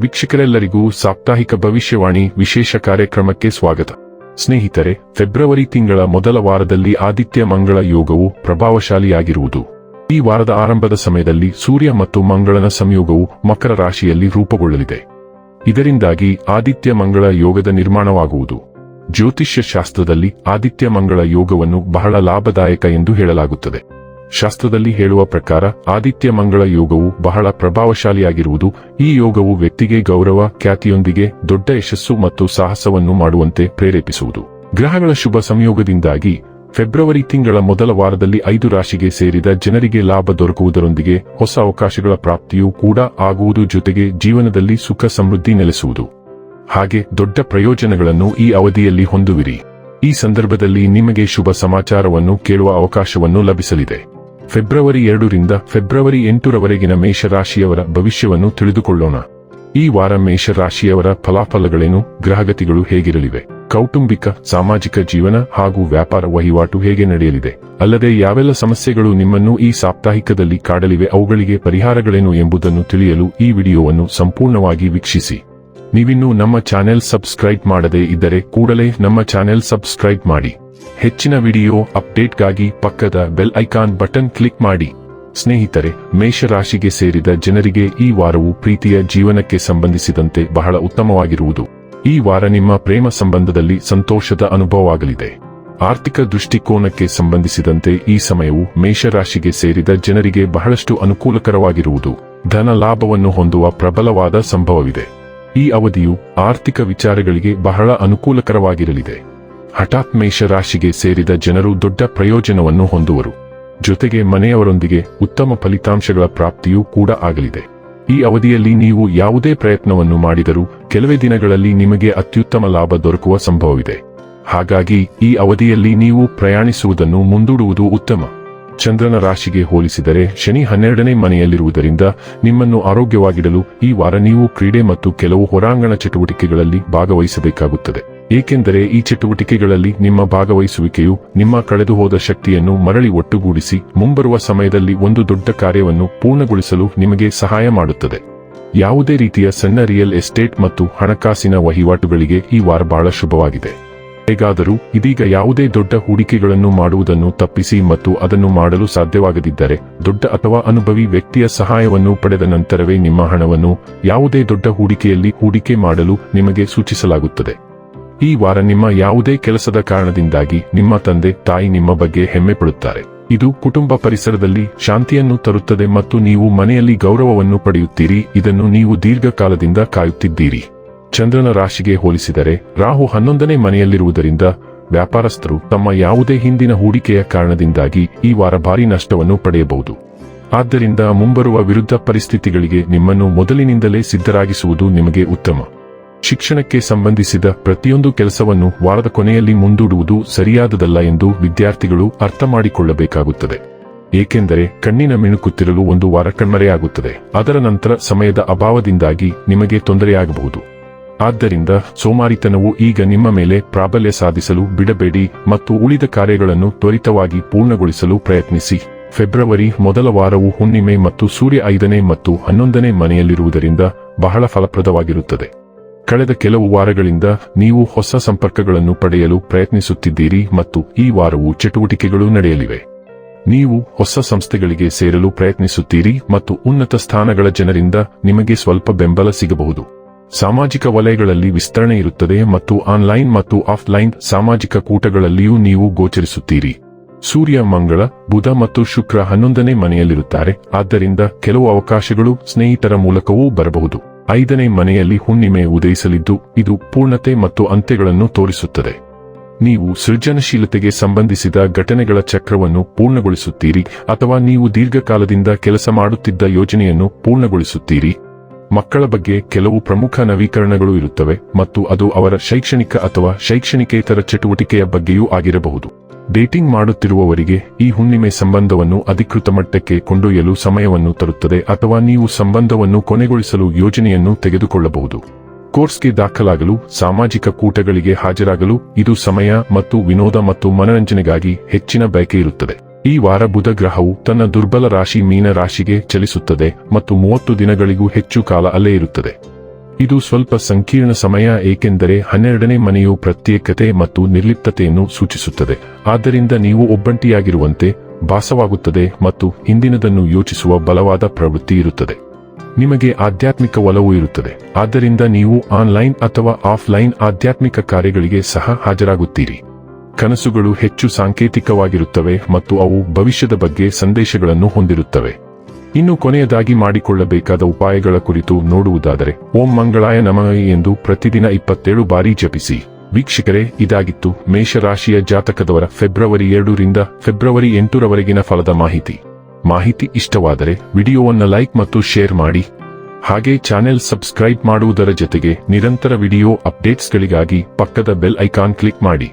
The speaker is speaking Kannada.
ವೀಕ್ಷಕರೆಲ್ಲರಿಗೂ ಸಾಪ್ತಾಹಿಕ ಭವಿಷ್ಯವಾಣಿ ವಿಶೇಷ ಕಾರ್ಯಕ್ರಮಕ್ಕೆ ಸ್ವಾಗತ. ಸ್ನೇಹಿತರೆ, ಫೆಬ್ರವರಿ ತಿಂಗಳ ಮೊದಲ ವಾರದಲ್ಲಿ ಆದಿತ್ಯ ಮಂಗಳ ಯೋಗವು ಪ್ರಭಾವಶಾಲಿಯಾಗಿರುವುದು. ಈ ವಾರದ ಆರಂಭದ ಸಮಯದಲ್ಲಿ ಸೂರ್ಯ ಮತ್ತು ಮಂಗಳನ ಸಂಯೋಗವು ಮಕರ ರಾಶಿಯಲ್ಲಿ ರೂಪುಗೊಳ್ಳಲಿದೆ. ಇದರಿಂದಾಗಿ ಆದಿತ್ಯ ಮಂಗಳ ಯೋಗದ ನಿರ್ಮಾಣವಾಗುವುದು. ಜ್ಯೋತಿಷ್ಯ ಶಾಸ್ತ್ರದಲ್ಲಿ ಆದಿತ್ಯ ಮಂಗಳ ಯೋಗವನ್ನು ಬಹಳ ಲಾಭದಾಯಕ ಎಂದು ಹೇಳಲಾಗುತ್ತದೆ. ಶಾಸ್ತ್ರದಲ್ಲಿ ಹೇಳುವ ಪ್ರಕಾರ ಆದಿತ್ಯ ಮಂಗಳ ಯೋಗವು ಬಹಳ ಪ್ರಭಾವಶಾಲಿಯಾಗಿರುವುದು. ಈ ಯೋಗವು ವ್ಯಕ್ತಿಗೆ ಗೌರವ, ಖ್ಯಾತಿಯೊಂದಿಗೆ ದೊಡ್ಡ ಯಶಸ್ಸು ಮತ್ತು ಸಾಹಸವನ್ನು ಮಾಡುವಂತೆ ಪ್ರೇರೇಪಿಸುವುದು. ಗ್ರಹಗಳ ಶುಭ ಸಂಯೋಗದಿಂದಾಗಿ ಫೆಬ್ರವರಿ ತಿಂಗಳ ಮೊದಲ ವಾರದಲ್ಲಿ ಐದು ರಾಶಿಗೆ ಸೇರಿದ ಜನರಿಗೆ ಲಾಭ ದೊರಕುವುದರೊಂದಿಗೆ ಹೊಸ ಅವಕಾಶಗಳ ಪ್ರಾಪ್ತಿಯೂ ಕೂಡ ಆಗುವುದು ಜೊತೆಗೆ ಜೀವನದಲ್ಲಿ ಸುಖ ಸಮೃದ್ಧಿ ನೆಲೆಸುವುದು. ಹಾಗೆ ದೊಡ್ಡ ಪ್ರಯೋಜನಗಳನ್ನು ಈ ಅವಧಿಯಲ್ಲಿ ಹೊಂದುವಿರಿ. ಈ ಸಂದರ್ಭದಲ್ಲಿ ನಿಮಗೆ ಶುಭ ಸಮಾಚಾರವನ್ನು ಕೇಳುವ ಅವಕಾಶವನ್ನು ಲಭಿಸಲಿದೆ. ಫೆಬ್ರವರಿ ಎರಡರಿಂದ ಫೆಬ್ರವರಿ ಎಂಟರವರೆಗಿನ ಮೇಷರಾಶಿಯವರ ಭವಿಷ್ಯವನ್ನು ತಿಳಿದುಕೊಳ್ಳೋಣ. ಈ ವಾರ ಮೇಷರಾಶಿಯವರ ಫಲಾಫಲಗಳೇನು, ಗ್ರಹಗತಿಗಳು ಹೇಗಿರಲಿವೆ, ಕೌಟುಂಬಿಕ, ಸಾಮಾಜಿಕ ಜೀವನ ಹಾಗೂ ವ್ಯಾಪಾರ ವಹಿವಾಟು ಹೇಗೆ ನಡೆಯಲಿದೆ, ಅಲ್ಲದೆ ಯಾವೆಲ್ಲ ಸಮಸ್ಯೆಗಳು ನಿಮ್ಮನ್ನು ಈ ಸಾಪ್ತಾಹಿಕದಲ್ಲಿ ಕಾಡಲಿವೆ, ಅವುಗಳಿಗೆ ಪರಿಹಾರಗಳೇನು ಎಂಬುದನ್ನು ತಿಳಿಯಲು ಈ ವಿಡಿಯೋವನ್ನು ಸಂಪೂರ್ಣವಾಗಿ ವೀಕ್ಷಿಸಿ. ನೀವಿನ್ನೂ ನಮ್ಮ ಚಾನೆಲ್ ಸಬ್ಸ್ಕ್ರೈಬ್ ಮಾಡದೇ ಇದ್ದರೆ ಕೂಡಲೇ ನಮ್ಮ ಚಾನೆಲ್ ಸಬ್ಸ್ಕ್ರೈಬ್ ಮಾಡಿ. ಹೆಚ್ಚಿನ ವಿಡಿಯೋ ಅಪ್ಡೇಟ್ಗಾಗಿ ಪಕ್ಕದ ಬೆಲ್ ಐಕಾನ್ ಬಟನ್ ಕ್ಲಿಕ್ ಮಾಡಿ. ಸ್ನೇಹಿತರೆ, ಮೇಷರಾಶಿಗೆ ಸೇರಿದ ಜನರಿಗೆ ಈ ವಾರವು ಪ್ರೀತಿಯ ಜೀವನಕ್ಕೆ ಸಂಬಂಧಿಸಿದಂತೆ ಬಹಳ ಉತ್ತಮವಾಗಿರುವುದು. ಈ ವಾರ ನಿಮ್ಮ ಪ್ರೇಮ ಸಂಬಂಧದಲ್ಲಿ ಸಂತೋಷದ ಅನುಭವವಾಗಲಿದೆ. ಆರ್ಥಿಕ ದೃಷ್ಟಿಕೋನಕ್ಕೆ ಸಂಬಂಧಿಸಿದಂತೆ ಈ ಸಮಯವು ಮೇಷರಾಶಿಗೆ ಸೇರಿದ ಜನರಿಗೆ ಬಹಳಷ್ಟು ಅನುಕೂಲಕರವಾಗಿರುವುದು. ಧನ ಲಾಭವನ್ನು ಹೊಂದುವ ಪ್ರಬಲವಾದ ಸಂಭವವಿದೆ. ಈ ಅವಧಿಯು ಆರ್ಥಿಕ ವಿಚಾರಗಳಿಗೆ ಬಹಳ ಅನುಕೂಲಕರವಾಗಿರಲಿದೆ. ಹಠಾತ್ ಮೇಷರಾಶಿಗೆ ಸೇರಿದ ಜನರು ದೊಡ್ಡ ಪ್ರಯೋಜನವನ್ನು ಹೊಂದುವರು. ಜೊತೆಗೆ ಮನೆಯವರೊಂದಿಗೆ ಉತ್ತಮ ಫಲಿತಾಂಶಗಳ ಪ್ರಾಪ್ತಿಯೂ ಕೂಡ ಆಗಲಿದೆ. ಈ ಅವಧಿಯಲ್ಲಿ ನೀವು ಯಾವುದೇ ಪ್ರಯತ್ನವನ್ನು ಮಾಡಿದರೂ ಕೆಲವೇ ದಿನಗಳಲ್ಲಿ ನಿಮಗೆ ಅತ್ಯುತ್ತಮ ಲಾಭ ದೊರಕುವ ಸಂಭವವಿದೆ. ಹಾಗಾಗಿ ಈ ಅವಧಿಯಲ್ಲಿ ನೀವು ಪ್ರಯಾಣಿಸುವುದನ್ನು ಮುಂದೂಡುವುದು ಉತ್ತಮ. ಚಂದ್ರನ ರಾಶಿಗೆ ಹೋಲಿಸಿದರೆ ಶನಿ ಹನ್ನೆರಡನೇ ಮನೆಯಲ್ಲಿರುವುದರಿಂದ ನಿಮ್ಮನ್ನು ಆರೋಗ್ಯವಾಗಿಡಲು ಈ ವಾರ ನೀವು ಕ್ರೀಡೆ ಮತ್ತು ಕೆಲವು ಹೊರಾಂಗಣ ಚಟುವಟಿಕೆಗಳಲ್ಲಿ ಭಾಗವಹಿಸಬೇಕಾಗುತ್ತದೆ. ಏಕೆಂದರೆ ಈ ಚಟುವಟಿಕೆಗಳಲ್ಲಿ ನಿಮ್ಮ ಭಾಗವಹಿಸುವಿಕೆಯು ನಿಮ್ಮ ಕಳೆದುಹೋದ ಶಕ್ತಿಯನ್ನು ಮರಳಿ ಒಟ್ಟುಗೂಡಿಸಿ ಮುಂಬರುವ ಸಮಯದಲ್ಲಿ ಒಂದು ದೊಡ್ಡ ಕಾರ್ಯವನ್ನು ಪೂರ್ಣಗೊಳಿಸಲು ನಿಮಗೆ ಸಹಾಯ ಮಾಡುತ್ತದೆ. ಯಾವುದೇ ರೀತಿಯ ಸಣ್ಣ ರಿಯಲ್ ಎಸ್ಟೇಟ್ ಮತ್ತು ಹಣಕಾಸಿನ ವಹಿವಾಟುಗಳಿಗೆ ಈ ವಾರ ಬಹಳ ಶುಭವಾಗಿದೆ. ಹೇಗಾದರೂ ಇದೀಗ ಯಾವುದೇ ದೊಡ್ಡ ಹೂಡಿಕೆಗಳನ್ನು ಮಾಡುವುದನ್ನು ತಪ್ಪಿಸಿ ಮತ್ತು ಅದನ್ನು ಮಾಡಲು ಸಾಧ್ಯವಾಗದಿದ್ದರೆ ದೊಡ್ಡ ಅಥವಾ ಅನುಭವಿ ವ್ಯಕ್ತಿಯ ಸಹಾಯವನ್ನು ಪಡೆದ ನಂತರವೇ ನಿಮ್ಮ ಹಣವನ್ನು ಯಾವುದೇ ದೊಡ್ಡ ಹೂಡಿಕೆಯಲ್ಲಿ ಹೂಡಿಕೆ ಮಾಡಲು ನಿಮಗೆ ಸೂಚಿಸಲಾಗುತ್ತದೆ. ಈ ವಾರ ನಿಮ್ಮ ಯಾವುದೇ ಕೆಲಸದ ಕಾರಣದಿಂದಾಗಿ ನಿಮ್ಮ ತಂದೆ, ತಾಯಿ ನಿಮ್ಮ ಬಗ್ಗೆ ಹೆಮ್ಮೆ ಪಡುತ್ತಾರೆ. ಇದು ಕುಟುಂಬ ಪರಿಸರದಲ್ಲಿ ಶಾಂತಿಯನ್ನು ತರುತ್ತದೆ ಮತ್ತು ನೀವು ಮನೆಯಲ್ಲಿ ಗೌರವವನ್ನು ಪಡೆಯುತ್ತೀರಿ. ಇದನ್ನು ನೀವು ದೀರ್ಘಕಾಲದಿಂದ ಕಾಯುತ್ತಿದ್ದೀರಿ. ಚಂದ್ರನ ರಾಶಿಗೆ ಹೋಲಿಸಿದರೆ ರಾಹು ಹನ್ನೊಂದನೇ ಮನೆಯಲ್ಲಿರುವುದರಿಂದ ವ್ಯಾಪಾರಸ್ಥರು ತಮ್ಮ ಯಾವುದೇ ಹಿಂದಿನ ಹೂಡಿಕೆಯ ಕಾರಣದಿಂದಾಗಿ ಈ ವಾರ ಭಾರಿ ನಷ್ಟವನ್ನು ಪಡೆಯಬಹುದು. ಆದ್ದರಿಂದ ಮುಂಬರುವ ವಿರುದ್ಧ ಪರಿಸ್ಥಿತಿಗಳಿಗೆ ನಿಮ್ಮನ್ನು ಮೊದಲಿನಿಂದಲೇ ಸಿದ್ಧರಾಗಿಸುವುದು ನಿಮಗೆ ಉತ್ತಮ. ಶಿಕ್ಷಣಕ್ಕೆ ಸಂಬಂಧಿಸಿದ ಪ್ರತಿಯೊಂದು ಕೆಲಸವನ್ನು ವಾರದ ಕೊನೆಯಲ್ಲಿ ಮುಂದೂಡುವುದು ಸರಿಯಾದದಲ್ಲ ಎಂದು ವಿದ್ಯಾರ್ಥಿಗಳು ಅರ್ಥ ಮಾಡಿಕೊಳ್ಳಬೇಕಾಗುತ್ತದೆ. ಏಕೆಂದರೆ ಕಣ್ಣಿನ ಮಿಣುಕುತ್ತಿರಲು ಒಂದು ವಾರ ಕಣ್ಮರೆಯಾಗುತ್ತದೆ ಅದರ ನಂತರ ಸಮಯದ ಅಭಾವದಿಂದಾಗಿ ನಿಮಗೆ ತೊಂದರೆಯಾಗಬಹುದು. ಆದ್ದರಿಂದ ಸೋಮಾರಿತನವು ಈಗ ನಿಮ್ಮ ಮೇಲೆ ಪ್ರಾಬಲ್ಯ ಸಾಧಿಸಲು ಬಿಡಬೇಡಿ ಮತ್ತು ಉಳಿದ ಕಾರ್ಯಗಳನ್ನು ತ್ವರಿತವಾಗಿ ಪೂರ್ಣಗೊಳಿಸಲು ಪ್ರಯತ್ನಿಸಿ. ಫೆಬ್ರವರಿ ಮೊದಲ ವಾರವು ಹುಣ್ಣಿಮೆ ಮತ್ತು ಸೂರ್ಯ ಐದನೇ ಮತ್ತು ಹನ್ನೊಂದನೇ ಮನೆಯಲ್ಲಿರುವುದರಿಂದ ಬಹಳ ಫಲಪ್ರದವಾಗಿರುತ್ತದೆ. ಕಳೆದ ಕೆಲವು ವಾರಗಳಿಂದ ನೀವು ಹೊಸ ಸಂಪರ್ಕಗಳನ್ನು ಪಡೆಯಲು ಪ್ರಯತ್ನಿಸುತ್ತಿದ್ದೀರಿ ಮತ್ತು ಈ ವಾರವು ಚಟುವಟಿಕೆಗಳು ನಡೆಯಲಿವೆ. ನೀವು ಹೊಸ ಸಂಸ್ಥೆಗಳಿಗೆ ಸೇರಲು ಪ್ರಯತ್ನಿಸುತ್ತೀರಿ ಮತ್ತು ಉನ್ನತ ಸ್ಥಾನಗಳ ಜನರಿಂದ ನಿಮಗೆ ಸ್ವಲ್ಪ ಬೆಂಬಲ ಸಿಗಬಹುದು. ಸಾಮಾಜಿಕ ವಲಯಗಳಲ್ಲಿ ವಿಸ್ತರಣೆ ಇರುತ್ತದೆ ಮತ್ತು ಆನ್ಲೈನ್ ಮತ್ತು ಆಫ್ಲೈನ್ ಸಾಮಾಜಿಕ ಕೂಟಗಳಲ್ಲಿಯೂ ನೀವು ಗೋಚರಿಸುತ್ತೀರಿ. ಸೂರ್ಯ, ಮಂಗಳ, ಬುಧ ಮತ್ತು ಶುಕ್ರ ಹನ್ನೊಂದನೇ ಮನೆಯಲ್ಲಿರುತ್ತಾರೆ, ಆದ್ದರಿಂದ ಕೆಲವು ಅವಕಾಶಗಳು ಸ್ನೇಹಿತರ ಮೂಲಕವೂ ಬರಬಹುದು. ಐದನೇ ಮನೆಯಲ್ಲಿ ಹುಣ್ಣಿಮೆ ಉದಯಿಸಲಿದ್ದು, ಇದು ಪೂರ್ಣತೆ ಮತ್ತು ಅಂತ್ಯಗಳನ್ನು ತೋರಿಸುತ್ತದೆ. ನೀವು ಸೃಜನಶೀಲತೆಗೆ ಸಂಬಂಧಿಸಿದ ಘಟನೆಗಳ ಚಕ್ರವನ್ನು ಪೂರ್ಣಗೊಳಿಸುತ್ತೀರಿ, ಅಥವಾ ನೀವು ದೀರ್ಘಕಾಲದಿಂದ ಕೆಲಸ ಮಾಡುತ್ತಿದ್ದ ಯೋಜನೆಯನ್ನು ಪೂರ್ಣಗೊಳಿಸುತ್ತೀರಿ. ಮಕ್ಕಳ ಬಗ್ಗೆ ಕೆಲವು ಪ್ರಮುಖ ನವೀಕರಣಗಳು ಇರುತ್ತವೆ, ಮತ್ತು ಅದು ಅವರ ಶೈಕ್ಷಣಿಕ ಅಥವಾ ಶೈಕ್ಷಣಿಕೇತರ ಚಟುವಟಿಕೆಯ ಬಗ್ಗೆಯೂ ಆಗಿರಬಹುದು. ಡೇಟಿಂಗ್ ಮಾಡುತ್ತಿರುವವರಿಗೆ ಈ ಹುಣ್ಣಿಮೆ ಸಂಬಂಧವನ್ನು ಅಧಿಕೃತ ಮಟ್ಟಕ್ಕೆ ಕೊಂಡೊಯ್ಯಲು ಸಮಯವನ್ನು ತರುತ್ತದೆ ಅಥವಾ ನೀವು ಸಂಬಂಧವನ್ನು ಕೊನೆಗೊಳಿಸಲು ಯೋಜನೆಯನ್ನು ತೆಗೆದುಕೊಳ್ಳಬಹುದು. ಕೋರ್ಸ್ಗೆ ದಾಖಲಾಗಲು, ಸಾಮಾಜಿಕ ಕೂಟಗಳಿಗೆ ಹಾಜರಾಗಲು ಇದು ಸಮಯ ಮತ್ತು ವಿನೋದ ಮತ್ತು ಮನರಂಜನೆಗಾಗಿ ಹೆಚ್ಚಿನ ಬಯಕೆ ಇರುತ್ತದೆ. ಈ ವಾರ ಬುಧ ಗ್ರಹವು ತನ್ನ ದುರ್ಬಲ ರಾಶಿ ಮೀನ ರಾಶಿಗೆ ಚಲಿಸುತ್ತದೆ ಮತ್ತು ಮೂವತ್ತು ದಿನಗಳಿಗೂ ಹೆಚ್ಚು ಕಾಲ ಅಲ್ಲೇ ಇರುತ್ತದೆ. ಇದು ಸ್ವಲ್ಪ ಸಂಕೀರ್ಣ ಸಮಯ, ಏಕೆಂದರೆ ಹನ್ನೆರಡನೇ ಮನೆಯು ಪ್ರತ್ಯೇಕತೆ ಮತ್ತು ನಿರ್ಲಿಪ್ತತೆಯನ್ನು ಸೂಚಿಸುತ್ತದೆ. ಆದ್ದರಿಂದ ನೀವು ಒಬ್ಬಂಟಿಯಾಗಿರುವಂತೆ ಭಾಸವಾಗುತ್ತದೆ ಮತ್ತು ಹಿಂದಿನದನ್ನು ಯೋಚಿಸುವ ಬಲವಾದ ಪ್ರವೃತ್ತಿ ಇರುತ್ತದೆ. ನಿಮಗೆ ಆಧ್ಯಾತ್ಮಿಕ ಒಲವು ಇರುತ್ತದೆ. ಆದ್ದರಿಂದ ನೀವು ಆನ್ಲೈನ್ ಅಥವಾ ಆಫ್ಲೈನ್ ಆಧ್ಯಾತ್ಮಿಕ ಕಾರ್ಯಗಳಿಗೆ ಸಹ ಹಾಜರಾಗುತ್ತೀರಿ. ಕನಸುಗಳು ಹೆಚ್ಚು ಸಾಂಕೇತಿಕವಾಗಿರುತ್ತವೆ ಮತ್ತು ಅವು ಭವಿಷ್ಯದ ಬಗ್ಗೆ ಸಂದೇಶಗಳನ್ನು ಹೊಂದಿರುತ್ತವೆ. ಇನ್ನು ಕೊನೆಯದಾಗಿ ಮಾಡಿಕೊಳ್ಳಬೇಕಾದ ಉಪಾಯಗಳ ಕುರಿತು ನೋಡುವುದಾದರೆ, ಓಂ ಮಂಗಳಾಯ ನಮಃ ಎಂದು ಪ್ರತಿದಿನ ಇಪ್ಪತ್ತೇಳು ಬಾರಿ ಜಪಿಸಿ. ವೀಕ್ಷಕರೇ, ಇದಾಗಿತ್ತು ಮೇಷರಾಶಿಯ ಜಾತಕದವರ ಫೆಬ್ರವರಿ ಎರಡರಿಂದ ಫೆಬ್ರವರಿ ಎಂಟರವರೆಗಿನ ಫಲದ ಮಾಹಿತಿ. ಮಾಹಿತಿ ಇಷ್ಟವಾದರೆ ವಿಡಿಯೋವನ್ನು ಲೈಕ್ ಮತ್ತು ಶೇರ್ ಮಾಡಿ. ಹಾಗೆ ಚಾನೆಲ್ ಸಬ್ಸ್ಕ್ರೈಬ್ ಮಾಡುವುದರ ಜೊತೆಗೆ ನಿರಂತರ ವಿಡಿಯೋ ಅಪ್ಡೇಟ್ಸ್ಗಳಿಗಾಗಿ ಪಕ್ಕದ ಬೆಲ್ ಐಕಾನ್ ಕ್ಲಿಕ್ ಮಾಡಿ.